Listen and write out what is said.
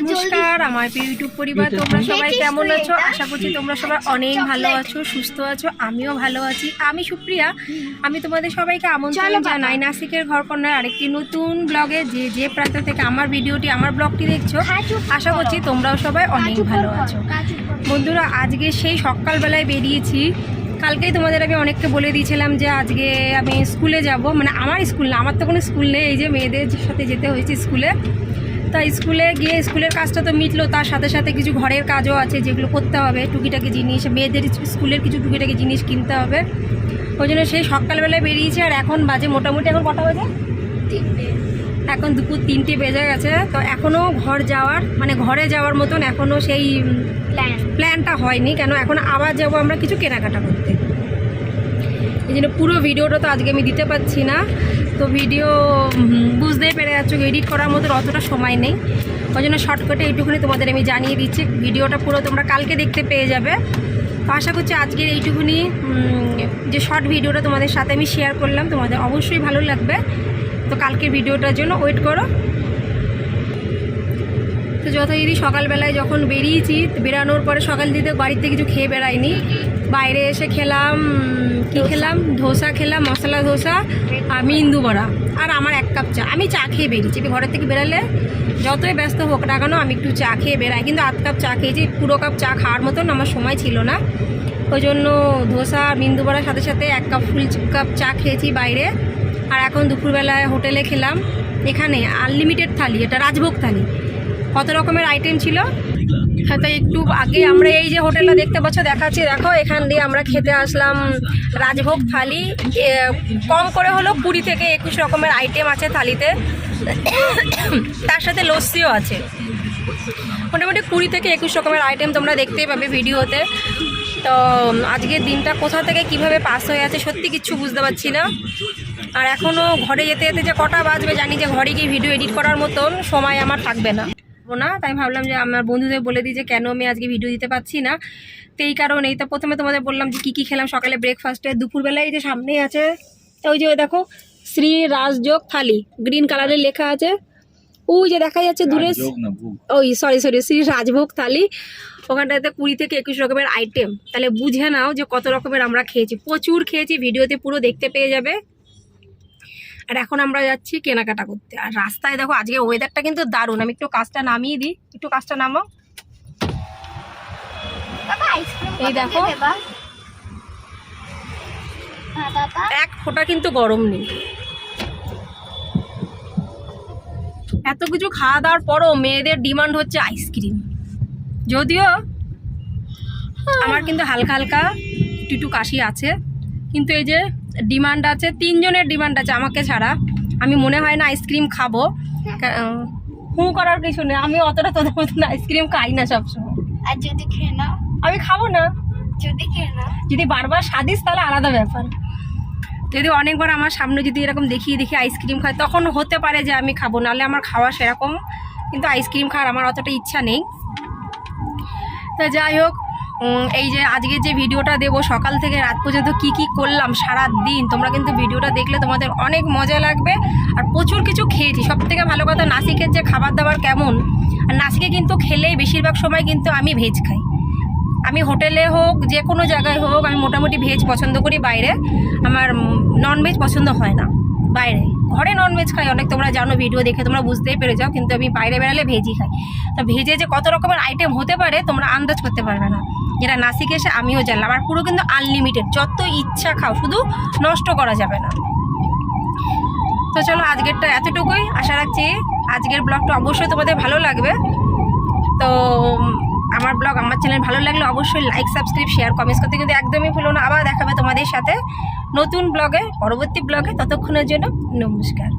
নমস্কার আমার প্রিয় ইউটিউব পরিবার তোমরা সবাই কেমন আছো? আশা করছি তোমরা সবাই অনেক ভালো আছো সুস্থ আছো আমিও ভালো আছি। আমি সুপ্রিয়া। আমি তোমাদের সবাইকে আমন্ত্রণ জানাই নাসিকের ঘর কন্যার আরেকটি নতুন ব্লগে। যে যে প্রান্ত থেকে আমার ভিডিওটি আমার ব্লগটি দেখছ আশা করছি তোমরাও সবাই অনেক ভালো আছো। বন্ধুরা আজকে সেই সকালবেলায় বেরিয়েছি। কালকেই তোমাদের আমি অনেককে বলে দিয়েছিলাম যে আজকে আমি স্কুলে যাব। মানে আমার স্কুল না, আমার তো কোনো স্কুল নেই, এই যে মেয়েদের সাথে যেতে হয়েছে স্কুলে। তা স্কুলে গিয়ে স্কুলের কাজটা তো মিটলো, তার সাথে সাথে কিছু ঘরের কাজও আছে যেগুলো করতে হবে, টুকিটাকি জিনিস, মেয়েদের স্কুলের কিছু টুকিটাকি জিনিস কিনতে হবে। ওই জন্য সেই সকালবেলায় বেরিয়েছে আর এখন বাজে মোটামুটি এখন কটা বাজে? তিনটে। এখন দুপুর তিনটে বেজে গেছে তো এখনও ঘর যাওয়ার মানে ঘরে যাওয়ার মতন এখনও সেই প্ল্যান প্ল্যানটা হয়নি কেন এখন আবার যাব আমরা কিছু কেনাকাটা করতে। এই জন্য পুরো ভিডিওটা তো আজকে আমি দিতে পারছি না তো ভিডিও বুঝতেই পেরে যাচ্ছ এডিট করার মতো অতটা সময় নেই। ওই জন্য শর্টকাটে এইটুকুনি তোমাদের আমি জানিয়ে দিচ্ছি ভিডিওটা পুরো তোমরা কালকে দেখতে পেয়ে যাবে। তো আশা করছি আজকের এইটুকুনি যে শর্ট ভিডিওটা তোমাদের সাথে আমি শেয়ার করলাম তোমাদের অবশ্যই ভালো লাগবে। তো কালকের ভিডিওটার জন্য ওয়েট করো। তো যথারীতি সকালবেলায় যখন বেরিয়েছি বেরানোর পরে সকাল দিতে বাড়িতে কিছু খেয়ে বেড়াইনি। বাইরে এসে খেলাম কি খেলাম? ধোসা খেলাম মশলা ধোসা আর মিন্দু বড়া। আর আমার এক কাপ চা। আমি চা খেয়ে বেরিয়েছি। আমি ঘরের থেকে বেরালে যতই ব্যস্ত হোক না কেন আমি একটু চা খেয়ে বেরাই কিন্তু আধ কাপ চা খেয়েছি পুরো কাপ চা খাওয়ার মতন আমার সময় ছিল না। ওই জন্য ধোসা আর মিন্দু বড়ার সাথে সাথে এক কাপ ফুল কাপ চা খেয়েছি বাইরে। আর এখন দুপুরবেলায় হোটেলে খেলাম। এখানে আনলিমিটেড থালি, এটা রাজভোগ থালি। কত রকমের আইটেম ছিল? হ্যাঁ তাই একটু আগে আমরা এই যে হোটেলটা দেখতে পাচ্ছ, দেখাচ্ছি। দেখো, এখান দিয়ে আমরা খেতে আসলাম রাজভোগ থালি। কম করে হলো কুড়ি থেকে একুশ রকমের আইটেম আছে থালিতে। তার সাথে লস্যিও আছে। মোটামুটি কুড়ি থেকে একুশ রকমের আইটেম তোমরা দেখতেই পাবে ভিডিওতে। তো, আজকের দিনটা কোথা থেকে কীভাবে পাস হয়ে আছে সত্যি কিচ্ছু বুঝতে পারছি না। আর এখনও ঘরে যেতে যেতে যে কটা বাজবে জানি যে ঘরে গিয়ে ভিডিও এডিট করার মতন সময় আমার থাকবে না। না তাই ভাবলাম যে আমার বন্ধুদের বলে দিই যে কেন আমি আজকে ভিডিও দিতে পারছি না। তো এই কারণেই তো প্রথমে তোমাদের বললাম যে কী কী খেলাম সকালে ব্রেকফাস্টে দুপুরবেলায় এই যে সামনেই আছে তো ওই যে ওই দেখো শ্রী রাজযোগ থালি গ্রিন কালারের লেখা আছে। ওই যে দেখা যাচ্ছে দূরে। ওই সরি সরি শ্রী রাজভোগ থালি। ওখানটাতে কুড়ি থেকে একুশ রকমের আইটেম তাহলে বুঝে নাও যে কত রকমের আমরা খেয়েছি। প্রচুর খেয়েছি ভিডিওতে পুরো দেখতে পেয়ে যাবে। আর এখন আমরা যাচ্ছি কেনাকাটা করতে। আর রাস্তায় দেখো আজকে ওয়েদারটা কিন্তু দারুণ। আমি একটু কাজটা নামিয়ে দিই। একটু কাজটা নামাও। আইসক্রিম এই দেখো। হ্যাঁ এক ফোঁটা কিন্তু গরম নেই। এত কিছু খাওয়া দাওয়ার পরও মেয়েদের ডিমান্ড হচ্ছে আইসক্রিম যদিও আমার কিন্তু হালকা হালকা একটু কাশি আছে। কিন্তু এই যে ডিমান্ড আছে তিনজনের ডিমান্ড আছে আমাকে ছাড়া। আমি মনে হয় না আইসক্রিম খাব। হু করার কিছু নেই আমি অতটা তোদের মতন আইসক্রিম খাই না সবসময়। আর যদি খেয়ে নাও। আমি খাব না। যদি খেয়ে নাও। যদি বারবার স্বাদিস তাহলে আলাদা ব্যাপার। যদি অনেকবার আমার সামনে যদি এরকম দেখিয়ে দেখি আইসক্রিম খাই তখন হতে পারে যে আমি খাব নাহলে আমার খাওয়া সেরকম। কিন্তু আইসক্রিম খাওয়ার আমার অতটা ইচ্ছা নেই। তো যাই হোক এই যে আজকে যে ভিডিওটা দেবো, সকাল থেকে রাত পর্যন্ত কি কি করলাম সারা দিন তোমরা কিন্তু ভিডিওটা দেখলে তোমাদের অনেক মজা লাগবে। আর প্রচুর কিছু খেয়েছি। সব থেকে ভালো কথা নাসিকের যে খাবার দাবার কেমন, আর নাসিকে কিন্তু খেলেই বেশিরভাগ সময় কিন্তু আমি ভেজ খাই। আমি হোটেলে হোক, যে কোনো জায়গায় হোক, আমি মোটামুটি ভেজ পছন্দ করি বাইরে। আমার নন ভেজ পছন্দ হয় না, বাইরে। ঘরে নন ভেজ খাই, অনেক তোমরা জানো, ভিডিও দেখে তোমরা বুঝতেই পেরে যাও কিন্তু আমি বাইরে বেড়ালে ভেজই খাই। তো ভেজে যে কত রকমের আইটেম হতে পারে, তোমরা আন্দাজ করতে পারবে না। যেটা নাসিকে এসে আমিও জানলাম। আর পুরো কিন্তু আনলিমিটেড যত ইচ্ছা খাও, শুধু নষ্ট করা যাবে না। তো চলো আজকেরটা এতটুকুই। আশা রাখছি আজকের ব্লগটা অবশ্যই তোমাদের ভালো লাগবে। তো আমার ব্লগ আমার চ্যানেল ভালো লাগলে অবশ্যই লাইক সাবস্ক্রাইব শেয়ার কমেন্টস করতে কিন্তু একদমই ভুলো না। আবার দেখাবে তোমাদের সাথে নতুন ব্লগে, পরবর্তী ব্লগে। ততক্ষণের জন্য নমস্কার।